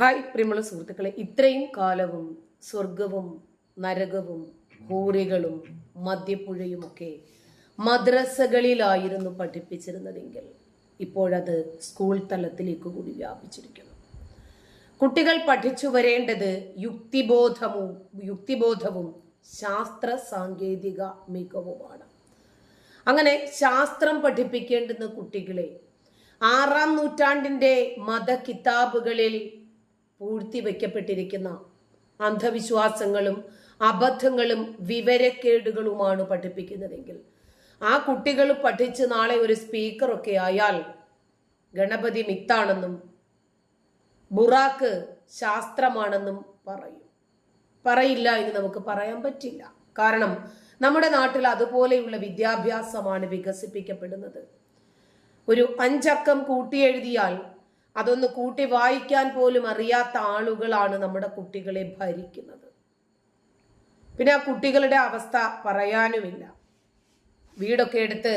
Hi പ്രിയമുള്ള സുഹൃത്തുക്കളെ ഇത്രയും കാലവും സ്വർഗവും നരകവും ഹൂറികളും മദ്യപ്പുഴയുമൊക്കെ മദ്രസകളിലായിരുന്നു പഠിപ്പിച്ചിരുന്നതെങ്കിൽ ഇപ്പോഴത് സ്കൂൾ തലത്തിലേക്ക് കൂടി വ്യാപിച്ചിരിക്കുന്നു. കുട്ടികൾ പഠിച്ചു വരേണ്ടത് യുക്തിബോധവും യുക്തിബോധവും ശാസ്ത്ര സാങ്കേതിക മികവുമാണ്. അങ്ങനെ ശാസ്ത്രം പഠിപ്പിക്കേണ്ടുന്ന കുട്ടികളെ ആറാം നൂറ്റാണ്ടിന്റെ മതകിതാബുകളിൽ പൂഴ്ത്തിവെക്കപ്പെട്ടിരിക്കുന്ന അന്ധവിശ്വാസങ്ങളും അബദ്ധങ്ങളും വിവരക്കേടുകളുമാണ് പഠിപ്പിക്കുന്നതെങ്കിൽ ആ കുട്ടികൾ പഠിച്ച് നാളെ ഒരു സ്പീക്കറൊക്കെ ആയാൽ ഗണപതി മിത്താണെന്നും ബുറാക്ക് ശാസ്ത്രമാണെന്നും പറയും. പറയില്ല എന്ന് നമുക്ക് പറയാൻ പറ്റില്ല. കാരണം നമ്മുടെ നാട്ടിൽ അതുപോലെയുള്ള വിദ്യാഭ്യാസമാണ് വികസിപ്പിക്കപ്പെടുന്നത്. ഒരു അഞ്ചക്കം കൂട്ടി എഴുതിയാൽ അതൊന്ന് കൂട്ടി വായിക്കാൻ പോലും അറിയാത്ത ആളുകളാണ് നമ്മുടെ കുട്ടികളെ ഭരിക്കുന്നത്. പിന്നെ ആ കുട്ടികളുടെ അവസ്ഥ പറയാനുമില്ല. വീടൊക്കെ എടുത്ത്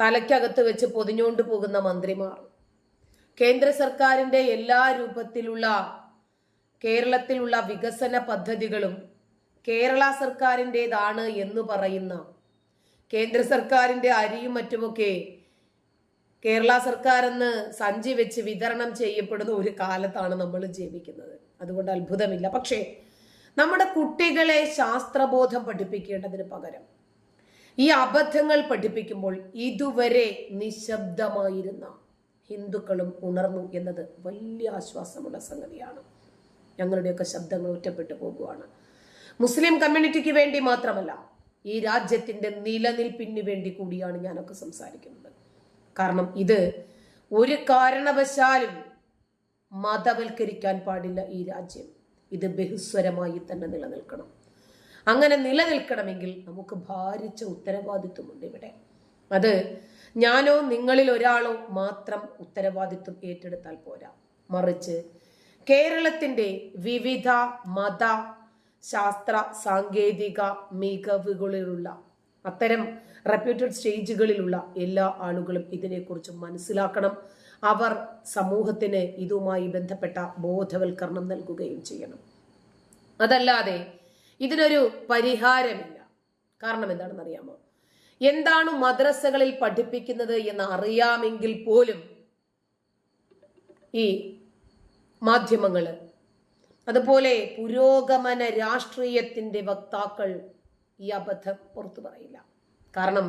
തലയ്ക്കകത്ത് വെച്ച് പൊതിഞ്ഞുകൊണ്ട് പോകുന്ന മന്ത്രിമാർ. കേന്ദ്ര സർക്കാരിന്റെ എല്ലാ രൂപത്തിലുള്ള കേരളത്തിലുള്ള വികസന പദ്ധതികളും കേരള സർക്കാരിന്റെതാണ് എന്ന് പറയുന്ന കേന്ദ്ര സർക്കാരിന്റെ അരിയും മറ്റുമൊക്കെ കേരള സർക്കാർ എന്ന് സഞ്ചി വെച്ച് വിതരണം ചെയ്യപ്പെടുന്ന ഒരു കാലത്താണ് നമ്മൾ ജീവിക്കുന്നത്. അതുകൊണ്ട് അത്ഭുതമില്ല. പക്ഷേ നമ്മുടെ കുട്ടികളെ ശാസ്ത്രബോധം പഠിപ്പിക്കേണ്ടതിന് പകരം ഈ അബദ്ധങ്ങൾ പഠിപ്പിക്കുമ്പോൾ ഇതുവരെ നിശബ്ദമായിരുന്ന ഹിന്ദുക്കളും ഉണർന്നു എന്നത് വലിയ ആശ്വാസമുള്ള സംഗതിയാണ്. ഞങ്ങളുടെയൊക്കെ ശബ്ദങ്ങൾ ഒറ്റപ്പെട്ടു പോകുകയാണ് മുസ്ലിം കമ്മ്യൂണിറ്റിക്ക് വേണ്ടി മാത്രമല്ല ഈ രാജ്യത്തിന്റെ നിലനിൽപ്പിന് വേണ്ടി കൂടിയാണ് ഞാനൊക്കെ സംസാരിക്കുന്നത്. കാരണം ഇത് ഒരു കാരണവശാലും മതവൽക്കരിക്കാൻ പാടില്ല ഈ രാജ്യം. ഇത് ബഹുസ്വരമായി തന്നെ നിലനിൽക്കണം. അങ്ങനെ നിലനിൽക്കണമെങ്കിൽ നമുക്ക് ഭാരിച്ച ഉത്തരവാദിത്വമുണ്ട് ഇവിടെ. അത് ഞാനോ നിങ്ങളിൽ ഒരാളോ മാത്രം ഉത്തരവാദിത്വം ഏറ്റെടുത്താൽ പോരാ. മറിച്ച് കേരളത്തിന്റെ വിവിധ മത ശാസ്ത്ര സാങ്കേതിക മികവുകളിലുള്ള അത്തരം റെപ്യൂട്ടഡ് സ്റ്റേജുകളിലുള്ള എല്ലാ ആളുകളും ഇതിനെക്കുറിച്ച് മനസ്സിലാക്കണം. അവർ സമൂഹത്തിന് ഇതുമായി ബന്ധപ്പെട്ട ബോധവൽക്കരണം നൽകുകയും ചെയ്യണം. അതല്ലാതെ ഇതിനൊരു പരിഹാരമില്ല. കാരണം എന്താണെന്ന് അറിയാമോ എന്താണ് മദ്രസകളിൽ പഠിപ്പിക്കുന്നത് എന്ന് അറിയാമെങ്കിൽ പോലും ഈ മാധ്യമങ്ങൾ അതുപോലെ പുരോഗമന രാഷ്ട്രീയത്തിന്റെ വക്താക്കൾ ഈ അബദ്ധം പുറത്തു പറയില്ല. കാരണം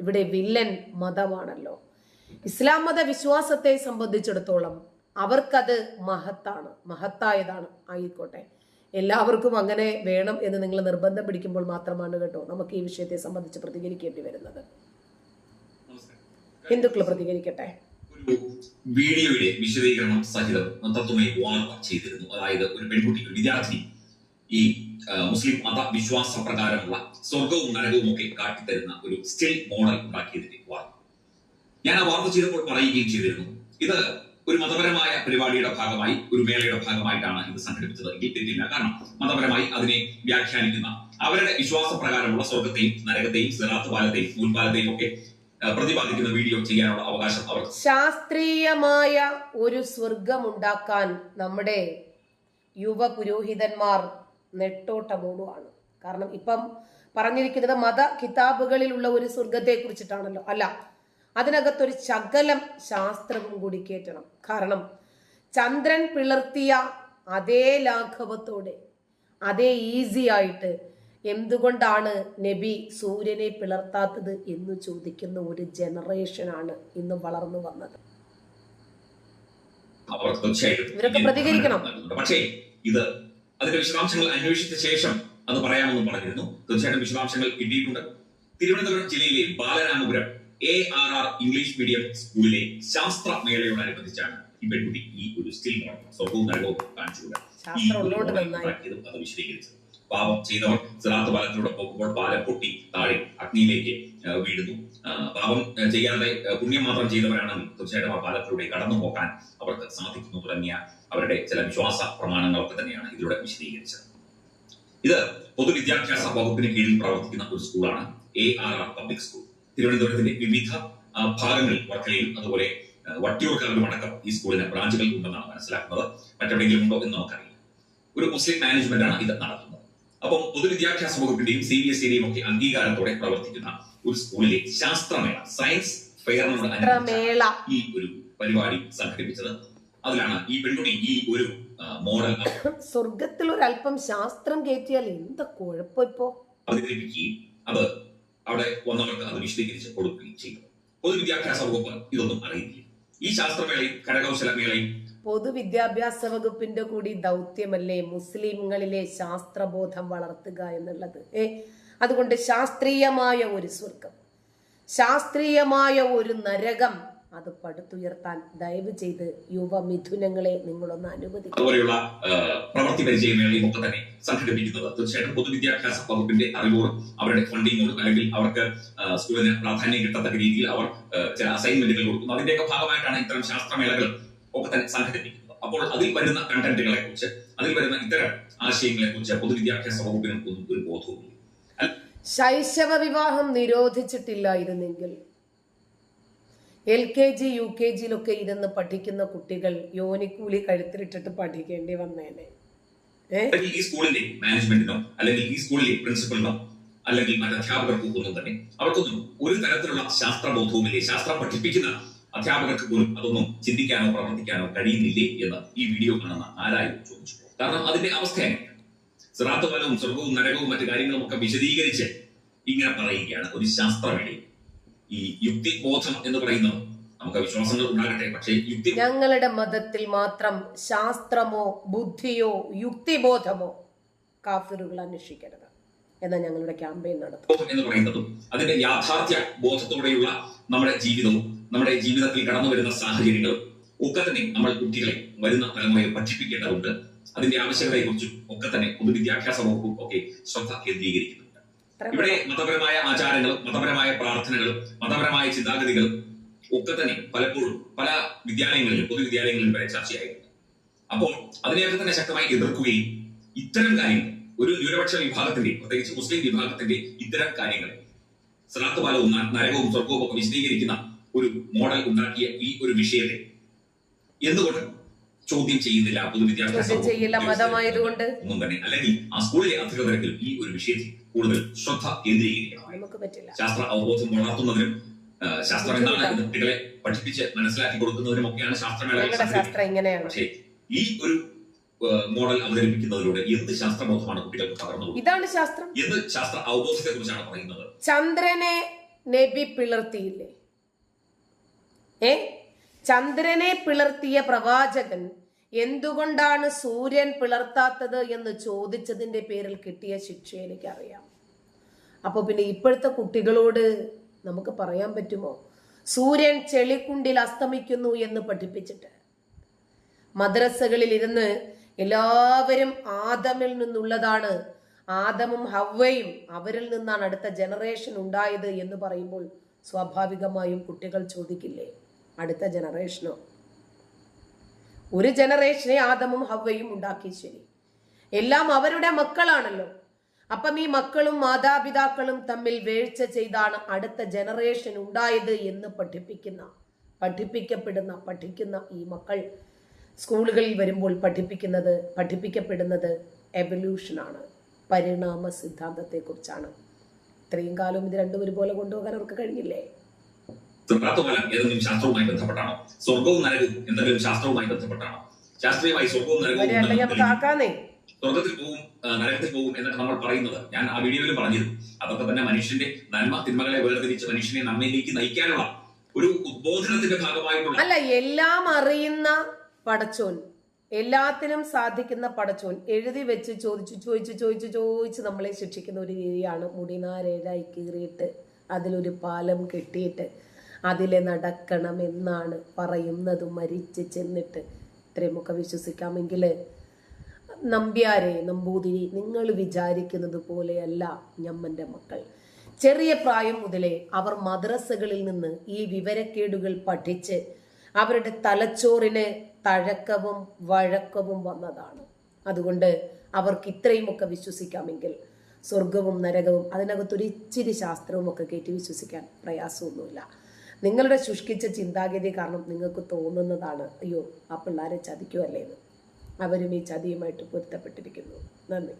ഇവിടെ വില്ലൻ മതമാണല്ലോ. ഇസ്ലാം മത വിശ്വാസത്തെ സംബന്ധിച്ചിടത്തോളം അവർക്കത് മഹത്താണ്. മഹത്തായതാണ്. ആയിക്കോട്ടെ. എല്ലാവർക്കും അങ്ങനെ വേണം എന്ന് നിങ്ങൾ നിർബന്ധം പിടിക്കുമ്പോൾ മാത്രമാണ് കേട്ടോ നമുക്ക് ഈ വിഷയത്തെ സംബന്ധിച്ച് പ്രതികരിക്കേണ്ടി വരുന്നത്. ഹിന്ദുക്കൾ പ്രതികരിക്കട്ടെ. വീഡിയോയുടെ വിശദീകരണം സഹിതം വാർത്ത ചെയ്തിരുന്നു. അതായത് ഒരു പെൺകുട്ടി വിദ്യാർത്ഥി ഈ മുസ്ലിം മത വിശ്വാസ പ്രകാരമുള്ള സ്വർഗവും നരകവും ഒക്കെ കാട്ടിത്തരുന്ന ഒരു സ്റ്റിൽ മോഡൽ ഉണ്ടാക്കിയതിന്റെ വാർത്ത. ഞാൻ ആ വാർത്ത ചെയ്തപ്പോൾ പറയുകയും ചെയ്തിരുന്നു. ഇത് ഒരു മതപരമായ പരിപാടിയുടെ ഭാഗമായി ഒരു മേളയുടെ ഭാഗമായിട്ടാണ് ഇത് സംഘടിപ്പിച്ചത്. എങ്കിൽ തെറ്റില്ല. കാരണം മതപരമായി അതിനെ വ്യാഖ്യാനിക്കുന്ന അവരുടെ വിശ്വാസ പ്രകാരമുള്ള സ്വർഗത്തെയും നരകത്തെയും സിറാത്ത് പാലത്തെയും നൂൽപാലത്തെയും ഒക്കെ പ്രതിപാദിക്കുന്ന വീഡിയോ ചെയ്യാനുള്ള അവകാശം അവർ ശാസ്ത്രീയമായ ഒരു സ്വർഗമുണ്ടാക്കാൻ നമ്മുടെ യുവ പുരോഹിതന്മാർ നെട്ടോട്ടമോടുവാണ്. കാരണം ഇപ്പം പറഞ്ഞിരിക്കുന്നത് മത കിതാബുകളിലുള്ള ഒരു സ്വർഗത്തെ കുറിച്ചിട്ടാണല്ലോ അല്ല അതിനകത്തൊരു ശകലം ശാസ്ത്രവും കൂടി കേറ്റണം. കാരണം ചന്ദ്രൻ പിളർത്തിയ അതേ ലാഘവത്തോടെ അതേ ഈസി ആയിട്ട് എന്തുകൊണ്ടാണ് നബി സൂര്യനെ പിളർത്താത്തത് എന്ന് ചോദിക്കുന്ന ഒരു ജനറേഷനാണ് ഇന്ന് വളർന്നു വന്നത്. ഇവരൊക്കെ പ്രതികരിക്കണം. പക്ഷേ ഇത് അതിന്റെ വിശദാംശങ്ങൾ അന്വേഷിച്ച ശേഷം അത് പറയാമെന്ന് പറഞ്ഞിരുന്നു. തീർച്ചയായിട്ടും വിശദാംശങ്ങൾ കിട്ടിയിട്ടുണ്ട്. തിരുവനന്തപുരം ജില്ലയിലെ Balaramapuram A R R English medium സ്കൂളിലെ ശാസ്ത്ര മേളയോടനുബന്ധിച്ചാണ് ഈ പെൺകുട്ടി ഈ ഒരു സ്റ്റിൽ സ്വർഗവും നരകവും കാണിച്ചുകൊണ്ട് അത് വിശദീകരിച്ചത്. പാപം ചെയ്തവർ സിറാത്ത് പാലത്തിലൂടെ പോകുമ്പോൾ പാലം പൊട്ടി താഴെ അഗ്നിയിലേക്ക് വീഴുന്നു. പാപം ചെയ്യാതെ പുണ്യം മാത്രം ചെയ്തവരാണെന്ന് തീർച്ചയായിട്ടും ആ പാലത്തിലൂടെ കടന്നു പോകാൻ അവർക്ക് സാധിക്കുന്നു തുടങ്ങിയ അവരുടെ ചില വിശ്വാസ പ്രമാണങ്ങളൊക്കെ തന്നെയാണ് ഇതിലൂടെ വിശദീകരിച്ചത്. ഇത് പൊതുവിദ്യാഭ്യാസ വകുപ്പിന് കീഴിൽ പ്രവർത്തിക്കുന്ന ഒരു സ്കൂളാണ് A R R public school തിരുവനന്തപുരത്തിന്റെ വിവിധ ഭാഗങ്ങളിൽ വർക്കലയിൽ അതുപോലെ വട്ടിയൂർക്കാവിലും അടക്കം ഈ സ്കൂളിന് ബ്രാഞ്ചുകൾ ഉണ്ടെന്നാണ് മനസ്സിലാക്കുന്നത്. മറ്റെവിടെയെങ്കിലും ഉണ്ടോ എന്ന് നമുക്കറിയില്ല. ഒരു മുസ്ലിം മാനേജ്മെന്റ് ആണ് ഇത് നടത്തുന്നത്. അപ്പം പൊതുവിദ്യാഭ്യാസ വകുപ്പിന്റെയും സി ബി എസ് സിയുടെയും ഒക്കെ അംഗീകാരത്തോടെ പ്രവർത്തിക്കുന്ന ഒരു സ്കൂളിലെ ശാസ്ത്രമേള സയൻസ് ഫെയറിനോട് അനുബന്ധിച്ച് ഈ ഒരു പരിപാടി സംഘടിപ്പിച്ചത്. അതിലാണ് ഈ പെൺകുട്ടി ഈ ഒരു മോഡൽ സ്വർഗത്തിൽ അല്പം ശാസ്ത്രം കയറ്റിയാൽ എന്താ കുഴപ്പം ഇപ്പോ? അവതരിപ്പിക്കുകയും അത് അവിടെ വന്നവർക്ക് അത് വിശദീകരിച്ച് കൊടുക്കുകയും ചെയ്തു. പൊതുവിദ്യാഭ്യാസ വകുപ്പ് ഇതൊന്നും അറിയില്ല ഈ ശാസ്ത്രമേളയും കരകൗശല മേളയും പൊതുവിദ്യാഭ്യാസ വകുപ്പിന്റെ കൂടി ദൗത്യമല്ലേ മുസ്ലിങ്ങളിലെ ശാസ്ത്രബോധം വളർത്തുക എന്നുള്ളത്? ഏ അതുകൊണ്ട് ശാസ്ത്രീയമായ ഒരു സ്വർഗം ശാസ്ത്രീയമായ ഒരു നരകം അത് പടുത്തുയർത്താൻ ദയവ് ചെയ്ത് യുവമിഥുനങ്ങളെ നിങ്ങളൊന്ന് അനുവദിക്കും. അതുപോലെയുള്ള പ്രവൃത്തി പരിചയ മേളയും ഒക്കെ തന്നെ സംഘടിപ്പിക്കുന്നത്. തീർച്ചയായിട്ടും പൊതുവിദ്യാഭ്യാസ വകുപ്പിന്റെ അറിവോടും അവരുടെ ഫണ്ടിങ്ങോടും അല്ലെങ്കിൽ അവർക്ക് സ്കൂളിന് പ്രാധാന്യം കിട്ടത്തക്ക രീതിയിൽ അവർ ചില അസൈൻമെന്റുകൾ കൊടുക്കുന്നു. അതിന്റെയൊക്കെ ഭാഗമായിട്ടാണ് ഇത്തരം ശാസ്ത്രമേളകൾ ഒക്കെ തന്നെ സംഘടിപ്പിക്കുന്നത് അപ്പോൾ അതിൽ വരുന്ന കണ്ടന്റുകളെ കുറിച്ച് അതിൽ വരുന്ന ഇത്തരം ആശയങ്ങളെ കുറിച്ച് പൊതുവിദ്യാഭ്യാസ വകുപ്പിനും ഒന്നും ഒരു ബോധവുമില്ല. ശൈശവ വിവാഹം നിരോധിച്ചിട്ടില്ലായിരുന്നെങ്കിൽ L K G U K ജിയിലൊക്കെ ഇരുന്ന് പഠിക്കുന്ന കുട്ടികൾ യോനിക്കൂലി കഴുത്തിലിട്ടിട്ട് പഠിക്കേണ്ടി വന്നേനെ. ഈ സ്കൂളിന്റെ മാനേജ്മെന്റിനോ അല്ലെങ്കിൽ ഈ സ്കൂളിലെ പ്രിൻസിപ്പലിനോ അല്ലെങ്കിൽ മറ്റ് അധ്യാപകർക്കോ ഒന്നും തന്നെ അവർക്കൊന്നും ഒരു തരത്തിലുള്ള ശാസ്ത്രബോധവുമില്ലേ? ശാസ്ത്രം പഠിപ്പിക്കുന്ന അധ്യാപകർക്ക് പോലും അതൊന്നും ചിന്തിക്കാനോ പ്രവർത്തിക്കാനോ കഴിയുന്നില്ലേ എന്ന് ഈ വീഡിയോ കാണുന്ന ആരായും ചോദിച്ചു കാരണം അതിന്റെ അവസ്ഥ എങ്ങനെയാണ്? സിറാത്ത് സ്വർഗവും നരകവും മറ്റു കാര്യങ്ങളും ഒക്കെ വിശദീകരിച്ച് ഇങ്ങനെ പറയുകയാണ്. ഒരു ശാസ്ത്രമേളയിൽ ഈ യുക്തിബോധം എന്ന് പറയുന്നത് നമുക്ക് വിശ്വാസങ്ങൾ ഉണ്ടാകട്ടെ പക്ഷേ യുക്തി ഞങ്ങളുടെ മതത്തിൽ മാത്രം ശാസ്ത്രമോ ബുദ്ധിയോ യുക്തിബോധമോ കാഫിറുകൾ അന്വേഷിക്കരുത്. എന്ന ഞങ്ങളുടെ ക്യാമ്പയിൻ നടത്തും എന്ന് പറയുന്നതും അതിന്റെ യാഥാർത്ഥ്യ ബോധത്തോടെയുള്ള നമ്മുടെ ജീവിതവും നമ്മുടെ ജീവിതത്തിൽ കടന്നു വരുന്ന സാഹചര്യങ്ങളും ഒക്കെ തന്നെ നമ്മൾ കുട്ടികളെ വരുന്ന തലമുറയെ പഠിപ്പിക്കേണ്ടതുണ്ട്. അതിന്റെ ആവശ്യകതയെക്കുറിച്ചും ഒക്കെ തന്നെ പൊതുവിദ്യാഭ്യാസ വകുപ്പും ഒക്കെ ശ്രദ്ധ കേന്ദ്രീകരിക്കുന്നുണ്ട്. ഇവിടെ മതപരമായ ആചാരങ്ങളും മതപരമായ പ്രാർത്ഥനകളും മതപരമായ ചിന്താഗതികളും ഒക്കെ തന്നെ പലപ്പോഴും പല വിദ്യാലയങ്ങളിലും പൊതുവിദ്യാലയങ്ങളിലും വരെ ചർച്ചയായിട്ടുണ്ട്. അപ്പോൾ അതിനെയൊക്കെ തന്നെ ശക്തമായി എതിർക്കുകയും ഇത്തരം കാര്യങ്ങൾ ഒരു ന്യൂനപക്ഷ വിഭാഗത്തിന്റെ പ്രത്യേകിച്ച് മുസ്ലിം വിഭാഗത്തിന്റെ ഇത്തരം കാര്യങ്ങളെ സ്രാത്ത് പാലവും ന- നരകവും സ്വർഗവും ഒക്കെ വിശദീകരിക്കുന്ന ഒരു മോഡൽ ഉണ്ടാക്കിയ ഈ ഒരു വിഷയത്തെ എന്തുകൊണ്ട് ചോദ്യം ചെയ്യുന്നില്ല പൊതുവിദ്യാഭ്യാസ ഒന്നും തന്നെ. അല്ലെങ്കിൽ ആ സ്കൂളിലെ അധികൃതർക്ക് ഈ ഒരു വിഷയത്തിൽ കൂടുതൽ ശ്രദ്ധ കേന്ദ്രീകരിക്കണം. ശാസ്ത്ര അവബോധം വളർത്തുന്നതിനും ശാസ്ത്ര എന്താണ് എന്ന് കുട്ടികളെ പഠിപ്പിച്ച് മനസ്സിലാക്കി കൊടുക്കുന്നതിനും ഒക്കെയാണ് ശാസ്ത്രമേള പക്ഷേ ഈ ഒരു മോഡൽ അവതരിപ്പിക്കുന്നതിലൂടെ എന്ത് ശാസ്ത്രബോധമാണ് കുട്ടികൾക്ക് പകർന്നു ഇതാണ് ശാസ്ത്രം. എന്ത് ശാസ്ത്ര അവബോധത്തെ കുറിച്ചാണ് പറയുന്നത്? ചന്ദ്രനെ നബി പിളർത്തിയില്ലേ? ഏ? ചന്ദ്രനെ പിളർത്തിയ പ്രവാചകൻ എന്തുകൊണ്ടാണ് സൂര്യൻ പിളർത്താത്തത് എന്ന് ചോദിച്ചതിന്റെ പേരിൽ കിട്ടിയ ശിക്ഷ എനിക്കറിയാം. അപ്പോൾ പിന്നെ ഇപ്പോഴത്തെ കുട്ടികളോട് നമുക്ക് പറയാൻ പറ്റുമോ? സൂര്യൻ ചെളിക്കുണ്ടിൽ അസ്തമിക്കുന്നു എന്ന് പഠിപ്പിച്ചിട്ട്. മദ്രസകളിൽ ഇരുന്ന് എല്ലാവരും ആദമിൽ നിന്നുള്ളതാണ്. ആദമും ഹവയും അവരിൽ നിന്നാണ് അടുത്ത ജനറേഷൻ ഉണ്ടായത് എന്ന് പറയുമ്പോൾ സ്വാഭാവികമായും കുട്ടികൾ ചോദിക്കില്ലേ? അടുത്ത ജനറേഷനോ ഒരു ജനറേഷനെ ആദമും ഹവയും ഉണ്ടാക്കി ശരി. എല്ലാം അവരുടെ മക്കളാണല്ലോ. അപ്പം ഈ മക്കളും മാതാപിതാക്കളും തമ്മിൽ വീഴ്ച ചെയ്താണ് അടുത്ത ജനറേഷൻ ഉണ്ടായത് എന്ന് പഠിപ്പിക്കുന്ന പഠിപ്പിക്കപ്പെടുന്ന പഠിക്കുന്ന ഈ മക്കൾ. സ്കൂളുകളിൽ വരുമ്പോൾ പഠിപ്പിക്കുന്നത് പഠിപ്പിക്കപ്പെടുന്നത് എവല്യൂഷനാണ് പരിണാമ സിദ്ധാന്തത്തെക്കുറിച്ചാണ്. ഇത്രയും കാലം ഇത് രണ്ടും ഒരുപോലെ കൊണ്ടുപോകാൻ അവർക്ക് കഴിഞ്ഞില്ലേ? തൃക്കാത്തുമല ഏതെങ്കിലും ശാസ്ത്രവുമായി ബന്ധപ്പെട്ടാണോ? സ്വർഗവും നരകവും എന്തെങ്കിലും ശാസ്ത്രവുമായി ബന്ധപ്പെട്ടാണോ? ശാസ്ത്രീയമായി സ്വർഗവും നരകവും സ്വർഗത്തിൽ പോവും നരകത്തിൽ പോവും എന്നൊക്കെ നമ്മൾ പറയുന്നത്. ഞാൻ ആ വീഡിയോയിൽ പറഞ്ഞിരുന്നു. അതൊക്കെ തന്നെ മനുഷ്യന്റെ നന്മ തിന്മകളെ വേർതിരിച്ച് മനുഷ്യനെ നമ്മയിലേക്ക് നയിക്കാനുള്ള ഒരു ഉദ്ബോധനത്തിന്റെ ഭാഗമായിട്ടുള്ള അല്ല എല്ലാം അറിയുന്ന പടച്ചോൻ. എല്ലാത്തിനും സാധിക്കുന്ന പടച്ചോൻ. എഴുതി വെച്ച് ചോദിച്ചു ചോദിച്ചു ചോദിച്ചു ചോദിച്ച് നമ്മളെ ശിക്ഷിക്കുന്ന ഒരു രീതിയാണ് മുടിനാരേഴായി കീറിയിട്ട് അതിലൊരു പാലം കെട്ടിയിട്ട് അതിലെ നടക്കണമെന്നാണ് പറയുന്നത് മരിച്ച് ചെന്നിട്ട്. ഇത്രയുമൊക്കെ വിശ്വസിക്കാമെങ്കിൽ നമ്പ്യാരെ നമ്പൂതിരി നിങ്ങൾ വിചാരിക്കുന്നത് പോലെയല്ല ഞമ്മന്റെ മക്കൾ. ചെറിയ പ്രായം മുതലേ അവർ മദ്രസകളിൽ നിന്ന് ഈ വിവരക്കേടുകൾ പഠിച്ച് അവരുടെ തലച്ചോറിന് തഴക്കവും വഴക്കവും വന്നതാണ്. അതുകൊണ്ട് അവർക്ക് ഇത്രയുമൊക്കെ വിശ്വസിക്കാമെങ്കിൽ സ്വർഗവും നരകവും അതിനകത്തൊരു ഇച്ചിരി ശാസ്ത്രവും ഒക്കെ കയറ്റി വിശ്വസിക്കാൻ പ്രയാസമൊന്നുമില്ല. നിങ്ങളുടെ ശുഷ്കിച്ച ചിന്താഗതി കാരണം നിങ്ങൾക്ക് തോന്നുന്നതാണ് അയ്യോ ആ പിള്ളേരെ ചതിക്കുമല്ലേ എന്ന് അവരും ഈ ചതിയുമായിട്ട് പൊരുത്തപ്പെട്ടിരിക്കുന്നു. നന്ദി.